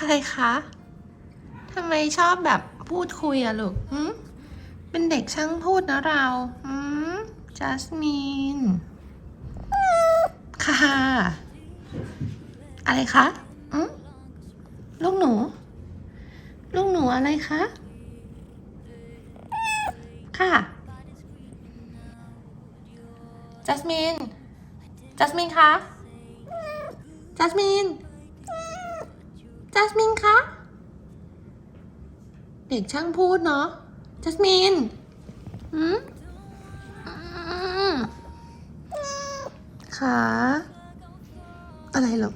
ใครคะทำไมชอบแบบพูดคุยอะลูกหืมเป็นเด็กช่างพูดนะเราอืมจัสมิน ค่ะ อะไรคะอืมลูกหนู ลูกหนูอะไรคะ ค่ะ จัสมิน จัสมินคะ จัสมิน จัสมินคะ เด็กช่างพูดเนาะ จัสมินอืมอืมขาอะไรหรอ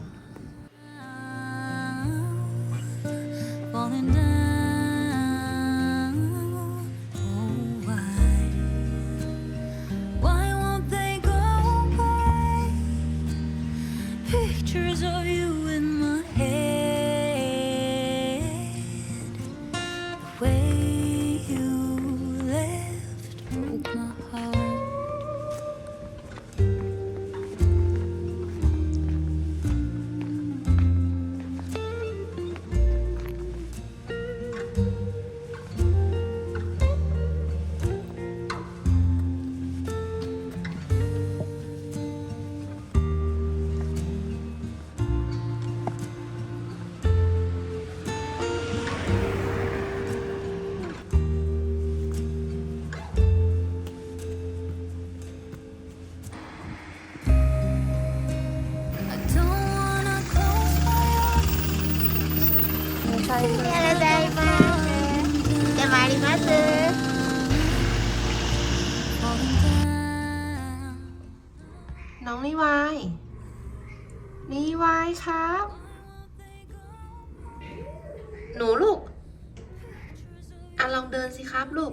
เดินสิครับลูก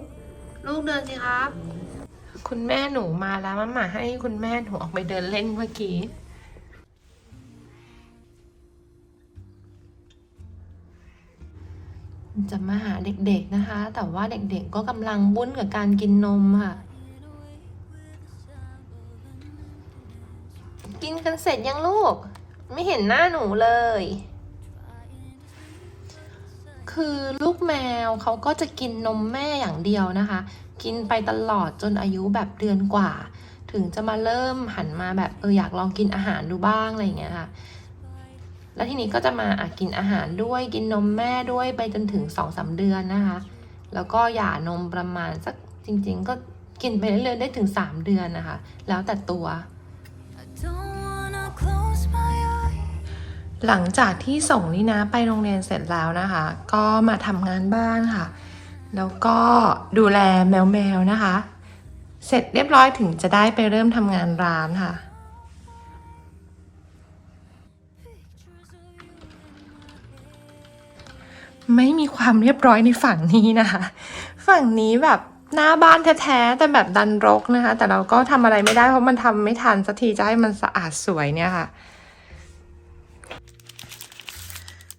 ลูกเดินสิครับ คุณแม่หนูมาแล้วมาหมาให้คุณแม่หนูออกไปเดินเล่นเมื่อกี้ จะมาหาเด็กๆนะคะ แต่ว่าเด็กๆก็กำลังวุ่นกับการกินนมค่ะ กินกันเสร็จยังลูก ไม่เห็นหน้าหนูเลย คือลูกแมวเขาก็จะกินนมแม่อย่างเดียวนะคะ กินไปตลอดจนอายุแบบเดือนกว่า ถึงจะมาเริ่มหันมาแบบเอออยากลองกินอาหารดูบ้างอะไรอย่างเงี้ยค่ะ แล้วทีนี้ก็จะมาอะกินอาหารด้วยกินนมแม่ด้วยไปจนถึงสองสามเดือนนะคะ แล้วก็หย่านมประมาณสักจริง ๆ ก็กินไปเรื่อยๆได้ถึงสามเดือนนะคะ แล้วแต่ตัว หลังจากที่ส่งนี่นะไปโรงเรียนเสร็จแล้วนะคะ ก็มาทำงานบ้านค่ะ แล้วก็ดูแลแมวแมวๆนะคะ เสร็จเรียบร้อยถึงจะได้ไปเริ่มทำงานร้านค่ะ ไม่มีความเรียบร้อยในฝั่งนี้นะคะ ฝั่งนี้แบบหน้าบ้านแท้ๆแต่แบบดันรกนะคะ แต่เราก็ทำอะไรไม่ได้เพราะมันทำไม่ทันสักทีจะให้มันสะอาดสวยเนี่ยค่ะ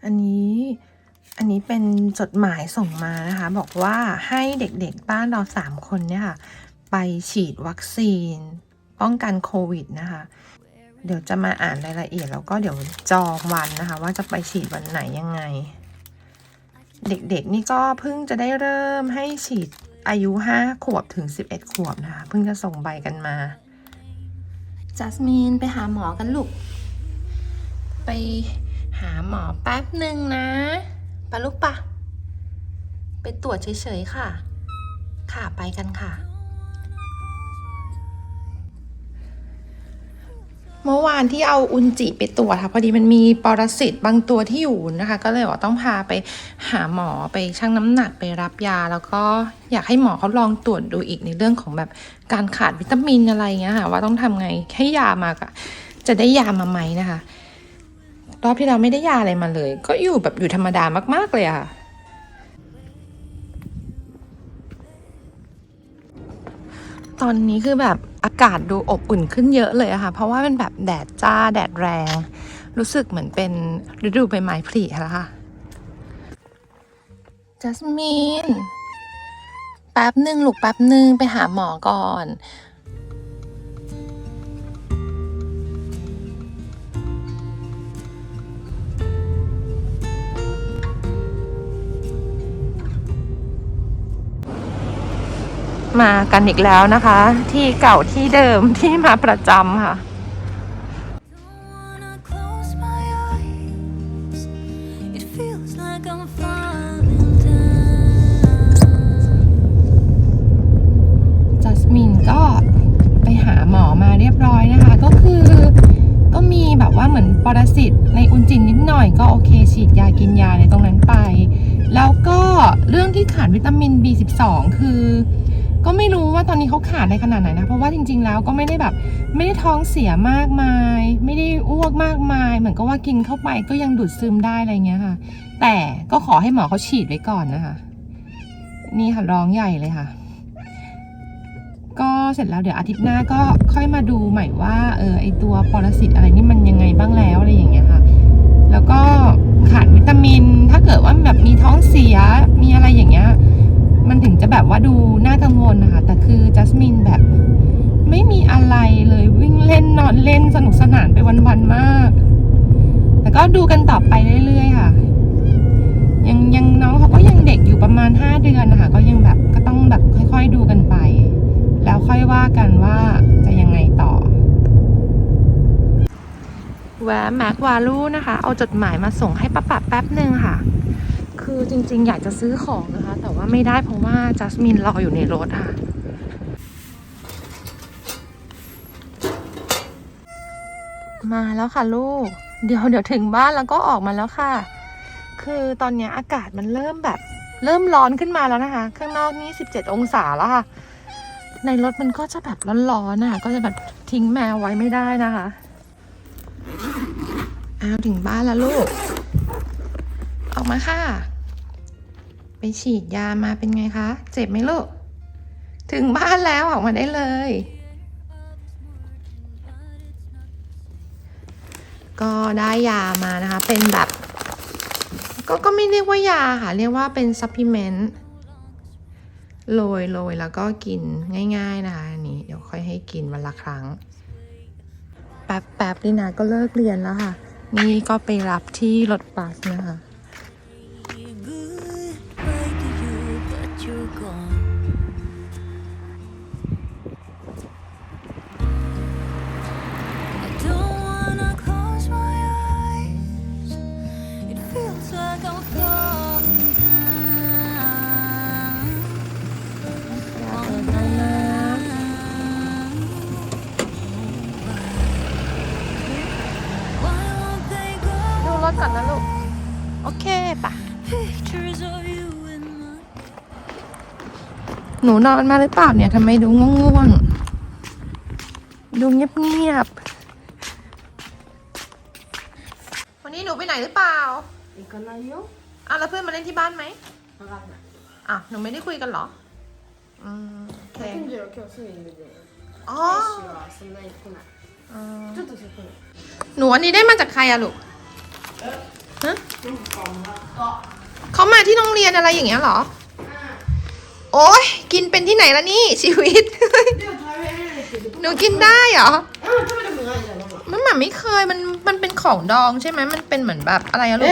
อันนี้อันนี้เป็นจดหมายส่งมานะคะ บอกว่าให้เด็กๆบ้านเราสามคนเนี่ยค่ะ ไปฉีดวัคซีน ป้องกันโควิดนะคะ เดี๋ยวจะมาอ่านรายละเอียด แล้วก็เดี๋ยวจองวันนะคะ ว่าจะไปฉีดวันไหนยังไง เด็กๆนี่ก็เพิ่งจะได้เริ่มให้ฉีดอายุ 5 ขวบถึง 11 ขวบนะคะ เพิ่งจะส่งใบกันมาจัสมินไปหาหมอกันลูก ไปไป หาหมอแป๊บหนึ่งนะปะลูกปะไปตรวจเฉยๆค่ะ ค่ะไปกันค่ะ เมื่อวานที่เอาอุนจิไปตรวจค่ะ พอดีมันมีปรสิตบางตัวที่อยู่นะคะ ก็เลยบอกต้องพาไปหาหมอไปชั่งน้ำหนักไปรับยา แล้วก็อยากให้หมอเขาลองตรวจดูอีกในเรื่องของแบบการขาดวิตามินอะไรเงี้ยค่ะ ว่าต้องทำไงให้ยามากะจะได้ยามาไหมนะคะ รอบที่เราไม่ได้ยาอะไรมาเลย ก็อยู่แบบอยู่ธรรมดามาก ๆ เลยอะค่ะ ตอนนี้คือแบบอากาศดูอบอุ่นขึ้นเยอะเลยอะค่ะ เพราะว่าเป็นแบบแดดจ้าแดดแรง รู้สึกเหมือนเป็นฤดูใบไม้ผลิแล้วค่ะจัสมินแป๊บหนึ่งลูกแป๊บหนึ่งไปหาหมอก่อน มากันอีกแล้วนะคะ ที่เก่าที่เดิมที่มาประจำค่ะ wanna close my eyes. It feels like I'm falling down. จัสมินก็ไปหาหมอมาเรียบร้อยนะคะ ก็คือก็มีแบบว่าเหมือนปรสิตในอุจจินนิดหน่อยก็โอเคฉีดยากินยาในตรงนั้นไป แล้วก็เรื่องที่ขาดวิตามิน B12 คือ ก็ไม่รู้ว่าตอนนี้เขาขาดในขนาดไหนนะ เพราะว่าจริง ๆ แล้วก็ไม่ได้แบบ ไม่ได้ท้องเสียมากมาย ไม่ได้อ้วกมากมาย เหมือนกับว่ากินเข้าไปก็ยังดูดซึมได้อะไรเงี้ยค่ะ แต่ก็ขอให้หมอเขาฉีดไว้ก่อนนะคะ นี่ค่ะร้องใหญ่เลยค่ะ ก็เสร็จแล้วเดี๋ยวอาทิตย์หน้าก็ค่อยมาดูใหม่ว่าเออไอตัวปรสิตอะไรนี่มันยังไงบ้างแล้วอะไรอย่างเงี้ยค่ะ แล้วก็ขาดวิตามินถ้าเกิดว่าแบบมีท้องเสียมีอะไรอย่างเงี้ย มันถึงจะแบบว่าดูน่ากังวลนะคะ แต่คือจัสมินแบบ ไม่มีอะไรเลยวิ่งเล่นนอนเล่นสนุกสนานไปวันๆมาก แต่ก็ดูกันต่อไปเรื่อยๆค่ะ ยังยังน้องเขาก็ยังเด็กอยู่ประมาณ 5 เดือนนะคะ ก็ยังแบบก็ต้องแบบค่อย ๆ ดูกันไป แล้วค่อยว่ากันว่าจะยังไงต่อแวะแม็กวาลูนะคะ เอาจดหมายมาส่งให้ป้าปัดแป๊บหนึ่งค่ะ คือจริงๆ อยากจะซื้อของนะคะ แต่ว่าไม่ได้เพราะว่าจัสมินรออยู่ในรถค่ะ มาแล้วค่ะลูก เดี๋ยวเดี๋ยวถึงบ้านแล้วก็ออกมาแล้วค่ะ คือตอนนี้อากาศมันเริ่มแบบเริ่มร้อนขึ้นมาแล้วนะคะ ข้างนอกนี่17 องศาแล้วค่ะ ในรถมันก็จะแบบร้อนๆนะคะก็จะแบบทิ้งแมวไว้ไม่ได้นะคะอ้าวถึงบ้านแล้วลูก ออกมาค่ะ ไปฉีดยามาเป็นไงคะ เจ็บไหมลูก ถึงบ้านแล้วออกมาได้เลย ก็ได้ยามานะคะ เป็นแบบ ก็ก็ไม่เรียกว่ายาค่ะ เรียกว่าเป็นซัพพลีเมนต์โรยโรยแล้วก็กินง่าย ๆ นะคะอันนี้ เดี๋ยวค่อยให้กินวันละครั้ง แป๊บแป๊บนี่นะก็เลิกเรียนแล้วค่ะ นี่ก็ไปรับที่รถบัสนะคะ หนูนอนมาหรือเปล่าเนี่ยทำไมดูง่วงๆดูเงียบๆวันนี้หนูไปไหนหรือเปล่า行かないน。อ้าวแล้วเพื่อนมาเล่นที่บ้านไหมわかんない。อะหนูไม่ได้คุยกันเหรอ อืมโอเค。หนูอันนี้ได้มาจากใครอะลูกเขามาที่โรงเรียนอะไรอย่างเงี้ยเหรอ โอ๊ยกินเป็นที่ไหนละนี่ชีวิต หนูกินได้เหรอมันหมาไม่เคยมันมันเป็นของดองใช่ไหมมันเป็นเหมือนแบบอะไรอะลูก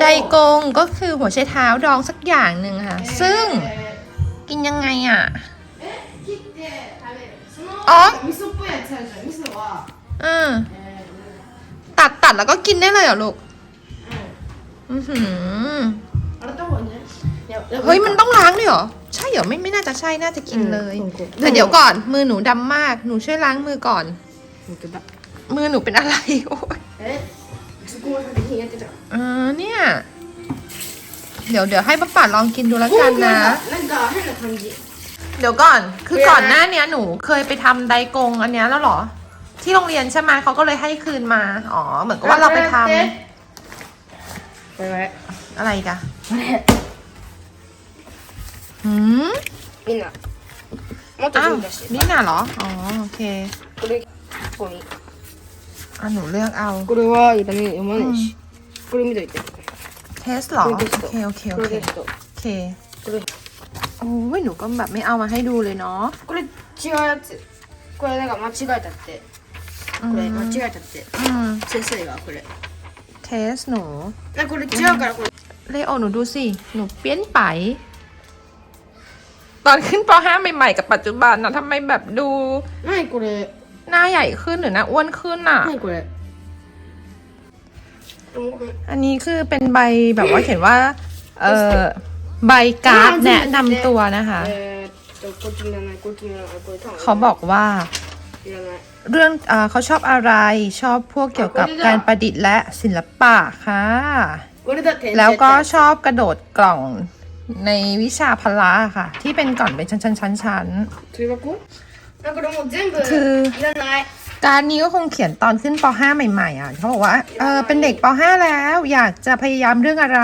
ไดโกงก็คือหัวไชเท้าดองสักอย่างหนึ่งค่ะ ซึ่งกินยังไงอะอ๋ออ่าตัดตัดแล้วก็กินได้เลยเหรอลูก อือหือ เฮ้ยมันต้องล้างด้วยเหรอ ใช่เหรอไม่ไม่น่าจะใช่น่าจะกินเลยแต่เดี๋ยวก่อนมือหนูดำมากหนูช่วยล้างมือก่อนมือหนูเป็นอะไรโอ้ยเอ๊ะสกูทำอย่งนี้ะจะบบเอเนี่ย เดี๋ยวเดี๋ยวให้ป้าป่าลองกินดูแล้วกันนะเดี๋ยวก่อน คือก่อนหน้าเนี้ยหนูเคยไปทำไดกงอันเนี้ยแล้วเหรอ ที่โรงเรียนใช่ไหมเขาก็เลยให้คืนมา อ๋อ เหมือนกับว่าเราไปทำไปไว้อะไรอีกะ ไป หืม みんなもっと อ้าว 準備して นี่น่ะเหรอ อ๋อ โอเค これここに อ่ะหนูเลือกเอา これはいらねえ読まないしこれ見といて เทสเหรอ これテス โอ ト เค โอเค โอ これ เค テスト โอเค これ โอ้ยหนูก็แบบไม่เอามาให้ดูเลยเนาะ これ違うやつこれなんか間違えたって อื これม 間違えたって อืม 先生がこれ เทสหนู なんかこれ違うからこれ เลโอหนูดูสิ หนูเปลี่ยนไป ตอนขึ้นป .5 ใหม่ๆกับปัจจุบันนะทำไมแบบดู 何これ หน้าใหญ่ขึ้นหรือหน้าอ้วนขึ้นอ่ะ 何これ อันนี้คือเป็นใบแบบว่าเขียนว่า เออใบการ์ดแนะนำตัวนะคะ えーっとこっちもいらないこっちもいらないこれ多分 เขาบอกว่า いらない เรื่องเออเขาชอบอะไรชอบพวกเกี่ยวกับการประดิษฐ์และศิลปะค่ะ これだって แล้วก็ชอบกระโดดกล่อง ในวิชาพละค่ะ ที่เป็นกล่องเป็นชั้นๆชั้น 中学校なんかこれもう全部คือ いらない ๆการนี้ก็คงเขียนตอนขึ้นป .5 ใหม่ๆอ่ะเขาบอกว่าเออเป็นเด็กป .5 แล้วอยากจะพยายามเรื่องอะไร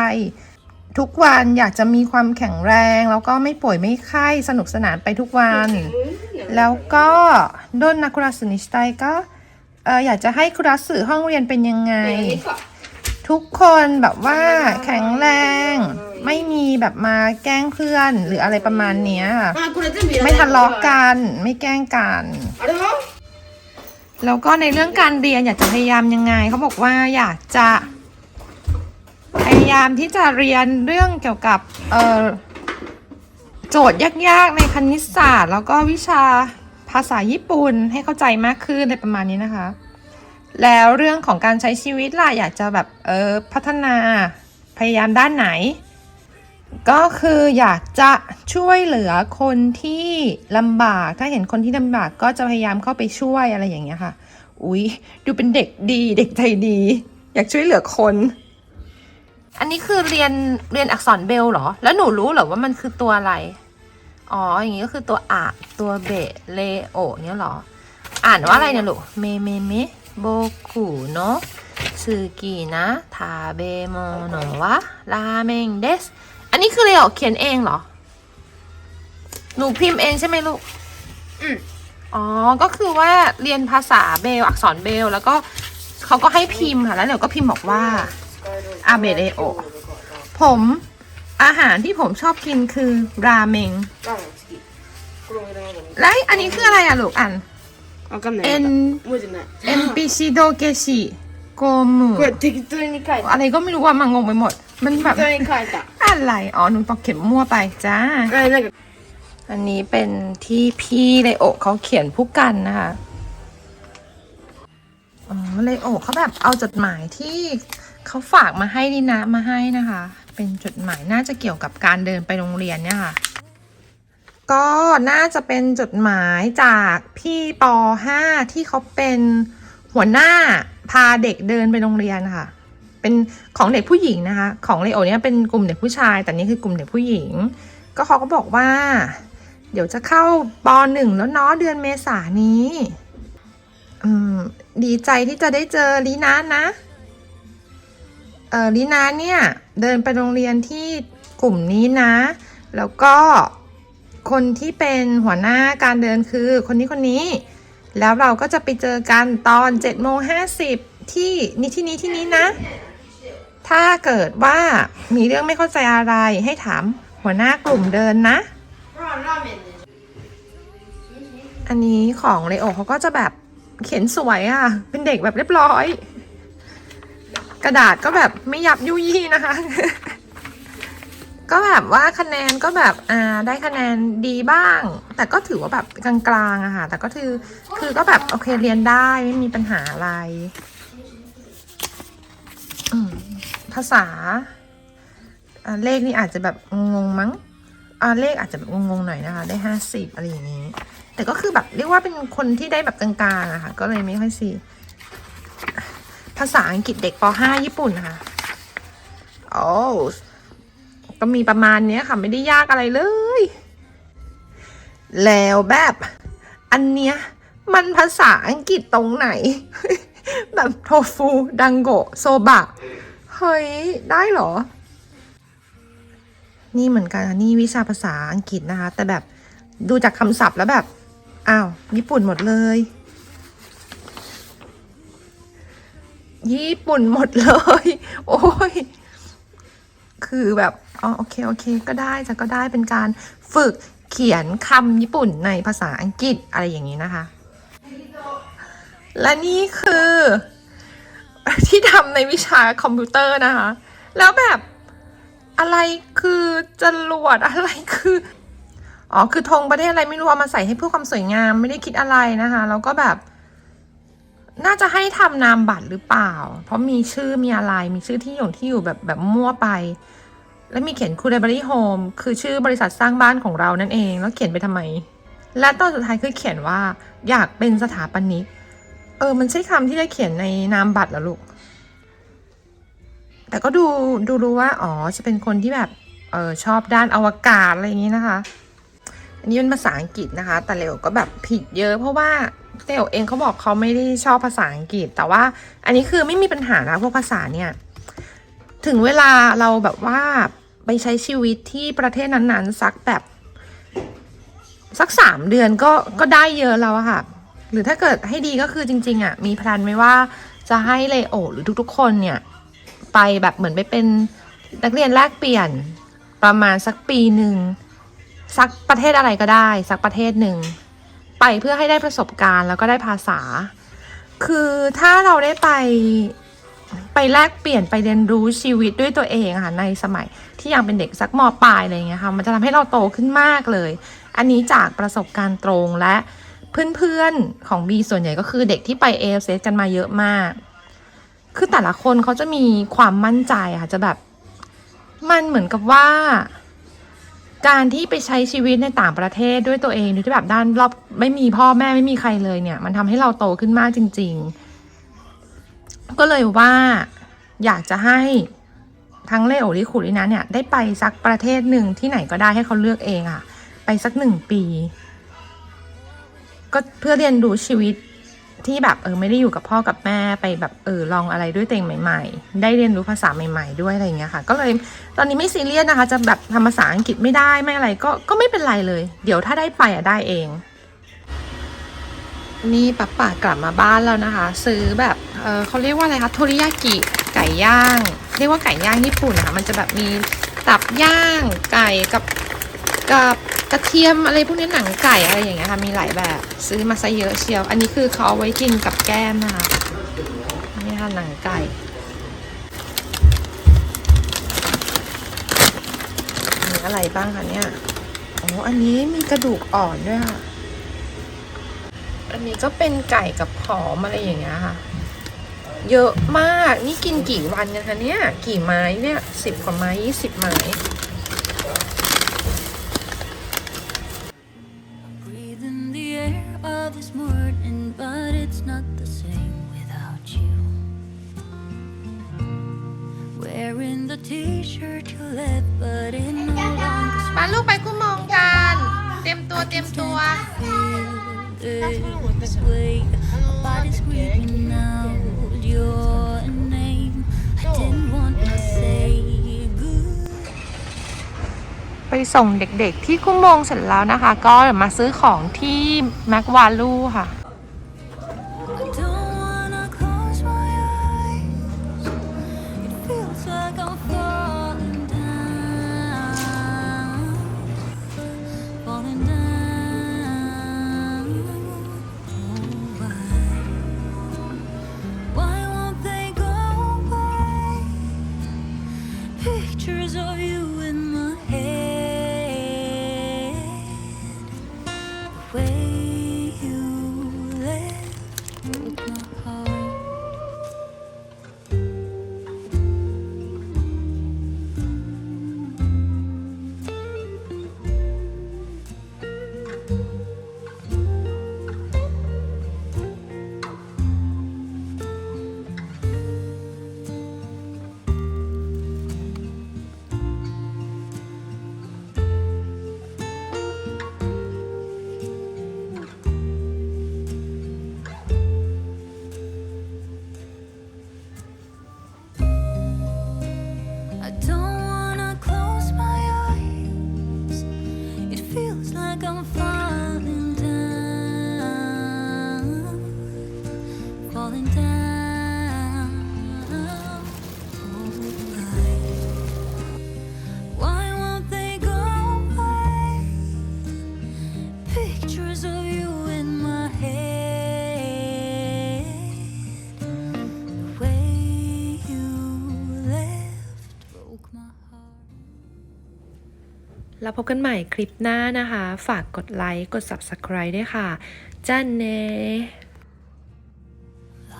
ทุกวันอยากจะมีความแข็งแรง แล้วก็ไม่ป่วยไม่ไข้สนุกสนานไปทุกวัน แล้วก็โดนนักคุรัสนิสไตก็เอออยากจะให้คุรัสห้องเรียนเป็นยังไง ทุกคนแบบว่าแข็งแรง ไม่มีแบบมาแกล้งเพื่อนหรืออะไรประมาณเนี้ยไม่ทะเลาะกันไม่แกล้งกันแล้วก็ในเรื่องการเรียนอยากจะพยายามยังไงเขาบอกว่าอยากจะ พยายามที่จะเรียนเรื่องเกี่ยวกับเออโจทย์ยากๆในคณิตศาสตร์ แล้วก็วิชาภาษาญี่ปุ่นให้เข้าใจมากขึ้นในประมาณนี้นะคะ แล้วเรื่องของการใช้ชีวิตล่ะอยากจะแบบเออพัฒนาพยายามด้านไหน ก็คืออยากจะช่วยเหลือคนที่ลำบาก ถ้าเห็นคนที่ลำบากก็จะพยายามเข้าไปช่วยอะไรอย่างเงี้ยค่ะ อุ๊ย ดูเป็นเด็กดีเด็กใจดี อยากช่วยเหลือคน อันนี้คือเรียนเรียนอักษรเบลเหรอ แล้วหนูรู้เหรอว่ามันคือตัวอะไร อ๋อ อย่างงี้ก็คือตัวอะตัวเบะเลโอเนี้ยเหรอ อ่านว่าอะไรเนี่ยลูก เมเมเมโบคุโนะสึกินะทาเบโมโนะวะราเมงเดส อันนี้คือเลโอเขียนเองเหรอ หนูพิมพ์เองใช่ไหมลูก อืม อ๋อ ก็คือว่าเรียนภาษาเบล อักษรเบล แล้วก็เขาก็ให้พิมพ์ค่ะ แล้วเดี๋ยวก็พิมพ์บอกว่า อาเบเดโอ ผมอาหารที่ผมชอบกินคือราเมง ラーメン好きこれもいらないのに และอันนี้คืออะไรอะลูกอ่าน わかんない เอ็น 覚えてない เอ็นปิชิโดเกชิโกมุ これ適当に書いた อะไรก็ไม่รู้ว่ามันงงไปหมด มันแบบ 適当に書いた อะไร อ๋อ หนูตอกเข็มมั่วไปจ้า อันนี้เป็นที่พี่เลโอเขาเขียนผู้กันนะคะ อ๋อ เลยโอเขาแบบเอาจดหมายที่เขาฝากมาให้นีนะมาให้นะคะ เป็นจดหมายน่าจะเกี่ยวกับการเดินไปโรงเรียนเนี่ยค่ะ ก็น่าจะเป็นจดหมายจากพี่ป .5 ที่เขาเป็นหัวหน้าพาเด็กเดินไปโรงเรียนค่ะ เป็นของเด็กผู้หญิงนะคะ ของเลโอเนี่ยเป็นกลุ่มเด็กผู้ชาย แต่นี่คือกลุ่มเด็กผู้หญิง ก็เขาก็บอกว่า เดี๋ยวจะเข้าปหนึ่งแล้วเนาะเดือนเมษานี้อดีใจที่จะได้เจอลีนานะเออลีนาเนี่ยเดินไปโรงเรียนที่กลุ่มนี้นะ แล้วก็คนที่เป็นหัวหน้าการเดินคือคนนี้คนนี้ แล้วเราก็จะไปเจอกันตอน7จ็ดโมงห้าสิบที่นี่ที่นี้ที่นี้นะ ถ้าเกิดว่ามีเรื่องไม่เข้าใจอะไรให้ถามหัวหน้ากลุ่มเดินนะ อันนี้ของเลโอเขาก็จะแบบเขียนสวยอะ่ะ เป็นเด็กแบบเรียบร้อย กระดาษก็แบบไม่ยับยุยี่นะคะ ก็แบบว่าคะแนนก็แบบอ่าได้คะแนนดีบ้าง แต่ก็ถือว่าแบบกลางๆอะค่ะ แต่ก็คือคือก็แบบโอเคเรียนได้ไม่มีปัญหาอะไร ภาษาเลขนี่อาจจะแบบงงมั้งเลขอาจจะแบบงงๆหน่อยนะคะ ได้ห้าสิบอะไรอย่างนี้ แต่ก็คือแบบเรียกว่าเป็นคนที่ได้แบบกลางๆอะค่ะ ก็เลยไม่ค่อยสิภาษาอังกฤษเด็กป .5 ญี่ปุ่นนะคะโอ้ก็มีประมาณเนี้ยค่ะ ไม่ได้ยากอะไรเลย แล้วแบบ อันเนี้ยมันภาษาอังกฤษตรงไหน แบบโทฟู ดังโกโซบะ เฮ้ย ได้เหรอ นี่เหมือนกันนี่วิชาภาษาอังกฤษนะคะ แต่แบบดูจากคำศัพท์แล้วแบบ อ้าว ญี่ปุ่นหมดเลย ญี่ปุ่นหมดเลย โอ้ย คือแบบอ๋อโอเค โอเค ก็ได้จะก็ได้เป็นการฝึกเขียนคำญี่ปุ่นในภาษาอังกฤษอะไรอย่างนี้นะคะ และนี่คือ ที่ทำในวิชาคอมพิวเตอร์นะคะ แล้วแบบอะไรคือจรวดอะไรคืออ๋อคือธงประเทศอะไรไม่รู้เอามาใส่ให้เพื่อความสวยงามไม่ได้คิดอะไรนะคะแล้วก็แบบ น่าจะให้ทำนามบัตรหรือเปล่า เพราะมีชื่อมีอะไรมีชื่อที่อยู่ที่อยู่แบบแบบมั่วไป แล้วมีเขียนคูเดบริโฮมคือชื่อบริษัทสร้างบ้านของเรานั่นเอง แล้วเขียนไปทำไม และตอนสุดท้ายคือเขียนว่าอยากเป็นสถาปนิก เออ มันใช่คำที่จะเขียนในนามบัตรเหรอลูก แต่ก็ดูดูรู้ว่า อ๋อ จะเป็นคนที่แบบ เออชอบด้านอวกาศอะไรอย่างนี้นะคะ อันนี้เป็นภาษาอังกฤษนะคะ แต่เลวก็แบบผิดเยอะ เพราะว่าเลวเองเขาบอกเขาไม่ได้ชอบภาษาอังกฤษ แต่ว่าอันนี้คือไม่มีปัญหานะพวกภาษาเนี่ย ถึงเวลาเราแบบว่าไปใช้ชีวิตที่ประเทศนั้นๆสักแบบ สักสามเดือนก็ก็ได้เยอะแล้วอะค่ะ หรือถ้าเกิดให้ดีก็คือจริง ๆอะมีแพลนไว้ว่าจะให้เลโอหรือทุกๆ คนเนี่ย ไปแบบเหมือนไปเป็นนักเรียนแลกเปลี่ยนประมาณสักปีหนึ่งสักประเทศอะไรก็ได้ สักประเทศหนึ่งไปเพื่อให้ได้ประสบการณ์แล้วก็ได้ภาษา คือถ้าเราได้ไปไปแลกเปลี่ยนไปเรียนรู้ชีวิตด้วยตัวเองค่ะในสมัยที่ยังเป็นเด็กสักมปลายอะไรเงี้ยค่ะมันจะทำให้เราโตขึ้นมากเลย อันนี้จากประสบการณ์ตรงและ เพื่อนๆของบีส่วนใหญ่ก็คือเด็กที่ไปเอฟเซกันมาเยอะมาก คือแต่ละคนเขาจะมีความมั่นใจอะค่ะจะแบบมันเหมือนกับว่า การที่ไปใช้ชีวิตในต่างประเทศด้วยตัวเองโดยที่แบบด้านรอบไม่มีพ่อแม่ไม่มีใครเลยเนี่ย มันทำให้เราโตขึ้นมากจริง ๆ ก็เลยว่าอยากจะให้ทั้งเลโอริคุรินะเนี่ยได้ไปสักประเทศหนึ่งที่ไหนก็ได้ให้เขาเลือกเองอะไปสักหนึ่งปี ก็เพื่อเรียนรู้ชีวิตที่แบบเออไม่ได้อยู่กับพ่อกับแม่ไปแบบเออลองอะไรด้วยตัวเองใหม่ ๆ ได้เรียนรู้ภาษาใหม่ ๆ ด้วยอะไรอย่างเงี้ยค่ะ ก็เลยตอนนี้ไม่ซีเรียสนะคะ จะแบบทำภาษาอังกฤษไม่ได้ไม่อะไรก็ก็ไม่เป็นไรเลย เดี๋ยวถ้าได้ไปอะได้เอง นี่ป้าป่ากลับมาบ้านแล้วนะคะ ซื้อแบบเออเขาเรียกว่าอะไรคะโทริยากิไก่ย่าง เรียกว่าไก่ย่างญี่ปุ่นนะคะมันจะแบบมีตับย่างไก่กับกับ กระเทียมอะไรพวกนี้หนังไก่อะไรอย่างเงี้ยค่ะ มีหลายแบบซื้อมาซะเยอะเชียว อันนี้คือเขาเอาไว้กินกับแก้มนะคะนี่ค่ะหนังไก่มีอะไรบ้างคะเนี่ยอ๋ออันนี้มีกระดูกอ่อนด้วยค่ะอันนี้ก็เป็นไก่กับหอมอะไรอย่างเงี้ยค่ะ เยอะมากนี่กินกี่วันกันคะเนี่ย กี่ไม้เนี่ยสิบกว่าไม้ยี่สิบไม้ Wearing the t-shirt you left, but it no longer มาลูกไปกุ้มองกัน เตรียมตัวเตรียมตัว feel this way. My body's screaming out your name. I didn't want to say good. ไปส่งเด็กๆที่กุ้มองเสร็จแล้วนะคะ ก็เดี๋ยวมาซื้อของที่แม็กวาลูค่ะ แล้วพบกันใหม่คลิปหน้านะคะ ฝากกดไลค์ กด Subscribe ด้วยค่ะจ้านเน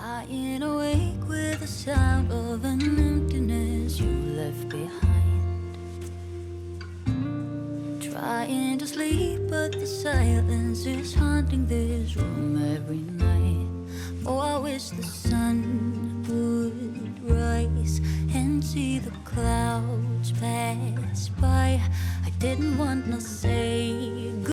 Lying awake with the sound of an emptiness you left behind. Trying to sleep, but the silence is haunting this room every night. Oh, I wish the sun would rise and see the clouds pass by. didn't want to say